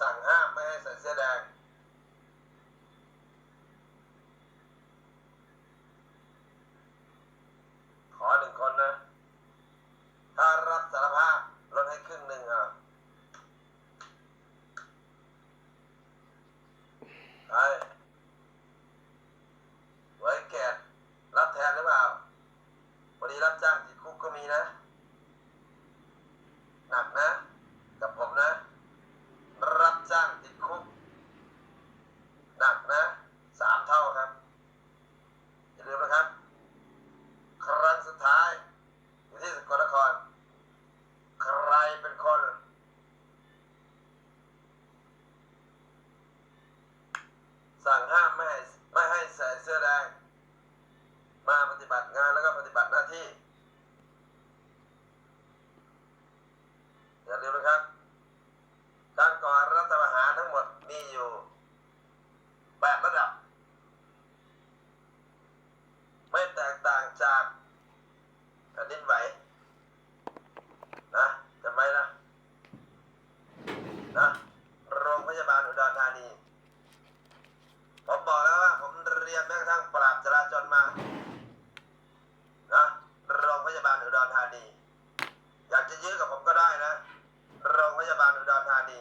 สั่งห้ามไม่ให้ใส่เสื้อแดง ขอหนึ่งคนนะ ถ้ารับสารภาพลดให้ครึ่งหนึ่งอะไปไว้แกรับแทนหรือเปล่าวันนี้รับจ้างติดคุกก็มีนะ หนักนะ กับผมนะ รับจ้างติดคุก หนักนะ สามเท่าครับ อย่าลืมนะครับ ครั้งสุดท้าย อยู่ที่สกลนคร ใครเป็นคน สั่งห้ามไม่ให้ไม่ให้ใส่เสื้อแดง มาปฏิบัติงานแล้วก็ปฏิบัติหน้าที่ อย่าลืมนะครับ การก่อรัฐประหารทั้งหมดมีอยู่แปดระดับ ไม่แตกต่างจากแผ่นดินไหวนะจำไว้นะนะโรงพยาบาลอุดรธานี ผมบอกแล้วว่าผมเรียนแม้กระทั่งปราบจราจรมานะโรงพยาบาลอุดรธานี อยากจะยื้อกับผมก็ได้นะ โรงพยาบาลอุดรธานี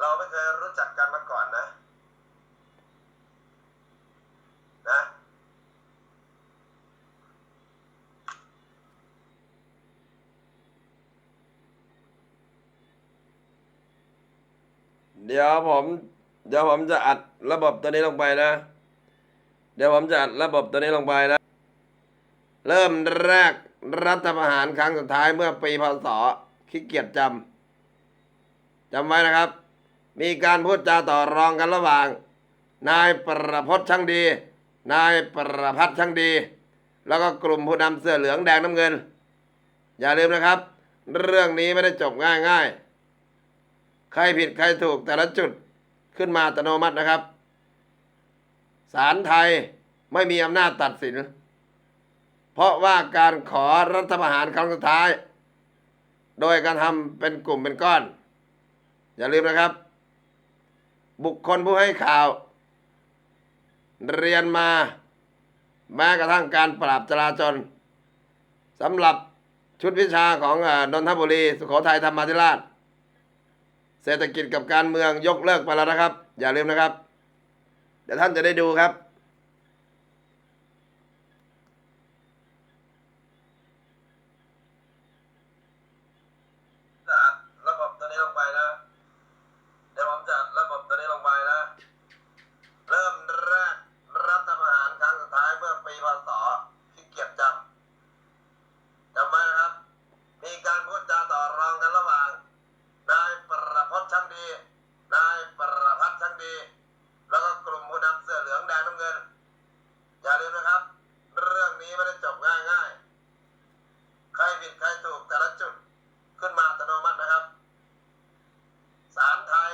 เราไม่เคยรู้จักกันมาก่อนนะ นะ เดี๋ยวผม เดี๋ยวผมจะอัดระบบตัวนี้ลงไปนะ เดี๋ยวผมจะอัดระบบตัวนี้ลงไปนะ เริ่มแรกรัฐประหารครั้งสุดท้ายเมื่อปีพศขี้เกียจจำจำไว้นะครับ มีการพูดจาต่อรองกันระหว่าง นายประพจน์ช่างดี นายประพัฒช่างดี แล้วก็กลุ่มผู้นำเสื้อเหลืองแดงน้ำเงิน อย่าลืมนะครับ เรื่องนี้ไม่ได้จบง่ายๆ ใครผิดใครถูกแต่ละจุดขึ้นมาอัตโนมัตินะครับศาลไทยไม่มีอำนาจตัดสิน เพราะว่าการขอรัฐประหารครั้งสุดท้าย โดยการทำเป็นกลุ่มเป็นก้อน อย่าลืมนะครับ บุคคลผู้ให้ข่าว เรียนมาแม้กระทั่งการปราบจราจรสำหรับชุดวิชาของเอ่อนนทบุรีสุโขทัยธรรมาธิราช เศรษฐกิจกับการเมืองยกเลิกไปแล้วนะครับ อย่าลืมนะครับ เดี๋ยวท่านจะได้ดูครับ จะอัดระบบตัวนี้ลงไปนะ เดี๋ยวผมจะอัดระบบตัวนี้ลงไปนะ เริ่มแรกรัฐประหารครั้งสุดท้ายเมื่อปีพศขี้เกียจจำจำไว้นะครับ มี การพูดจาต่อรองกันระหว่าง นายประพจน์ช่างดี นายประพัฒน์ช่างดี แล้วก็กลุ่มผู้นำเสื้อเหลืองแดงน้ำเงิน อย่าลืมนะครับ เรื่องนี้ไม่ได้จบง่ายๆ ใครผิดใครถูกแต่ละจุดขึ้นมาอัตโนมัตินะครับ ศาลไทย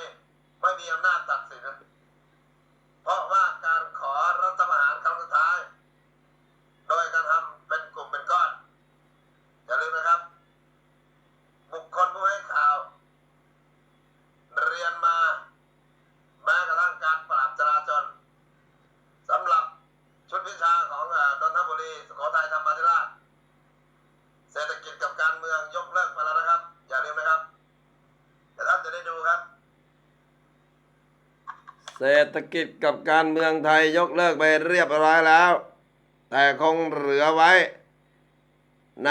ไม่มีอำนาจตัดสิน เพราะว่าการขอรัฐประหารครั้งสุดท้าย โดยการทำเป็นกลุ่มเป็นก้อน อย่าลืมนะครับ บุคคลผู้ให้ข่าว เรียนมา แม้กระทั่งการปราบจราจรสำหรับชุดวิชาของเอ่อนนทบุรี สุโขทัยธรรมาธิราช เศรษฐกิจกับการเมืองยกเลิกไปแล้วนะครับ อย่าลืมนะครับเดี๋ยวท่านจะได้ดูครับ เศรษฐกิจกับการเมืองไทยยกเลิกไปเรียบร้อยแล้ว แต่คงเหลือไว้ ใน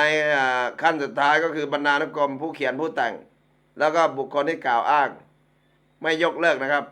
ขั้นสุดท้ายก็คือบรรณานุกรมผู้เขียนผู้แต่ง แล้วก็บุคคลที่กล่าวอ้าง ไม่ยกเลิกนะครับ